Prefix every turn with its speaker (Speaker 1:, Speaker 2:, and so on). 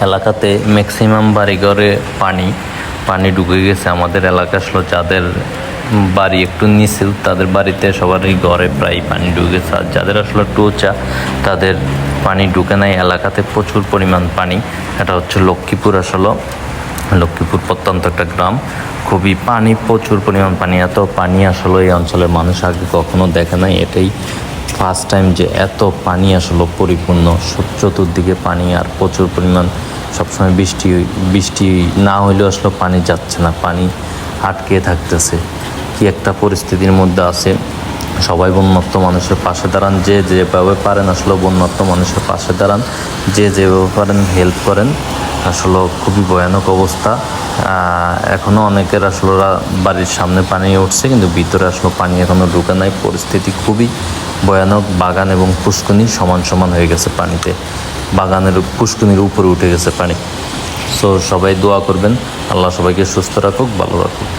Speaker 1: এলাকাতে ম্যাক্সিমাম বাড়িঘরে পানি পানি ঢুকে গেছে। আমাদের এলাকা আসলে যাদের বাড়ি একটু নিচু, তাদের বাড়িতে সবারই ঘরে প্রায় পানি ঢুকে গেছে। আর যাদের আসলে টোচা তাদের পানি ঢুকে নাই। এলাকাতে প্রচুর পরিমাণ পানি। এটা হচ্ছে লক্ষ্মীপুর আসলে। লক্ষ্মীপুর প্রত্যন্ত একটা গ্রাম। খুবই পানি, প্রচুর পরিমাণ পানি। এত পানি আসলে এই অঞ্চলের মানুষ আগে কখনো দেখে নাই। এটাই ফার্স্ট টাইম যে এত পানি আসলে পরিপূর্ণ চতুর্দিকে পানি আর প্রচুর পরিমাণ সবসময় বৃষ্টি বৃষ্টি না হইলেও আসলে পানি যাচ্ছে না, পানি আটকে থাকতেছে। কি একটা পরিস্থিতির মধ্যে আছে। সবাই বন্যাত্ম মানুষের পাশে দাঁড়ান, যে যেভাবে পারেন আসলে বন্যাত্ম মানুষের পাশে দাঁড়ান, যে যেভাবে পারেন হেল্প করেন, আসলে খুবই ভয়ানক অবস্থা। এখনও অনেকের আসলে বাড়ির সামনে পানি উঠছে, কিন্তু ভিতরে আসলে পানি এখনও ঢুকে নাই। পরিস্থিতি খুবই ভয়ানক বাগান এবং পুষ্কনি সমান সমান হয়ে গেছে পানিতে। বাগানের পুষ্কুনির উপরে উঠে গেছে পানি। সো সবাই দোয়া করবেন। আল্লাহ সবাইকে সুস্থ রাখুক, ভালো রাখুক।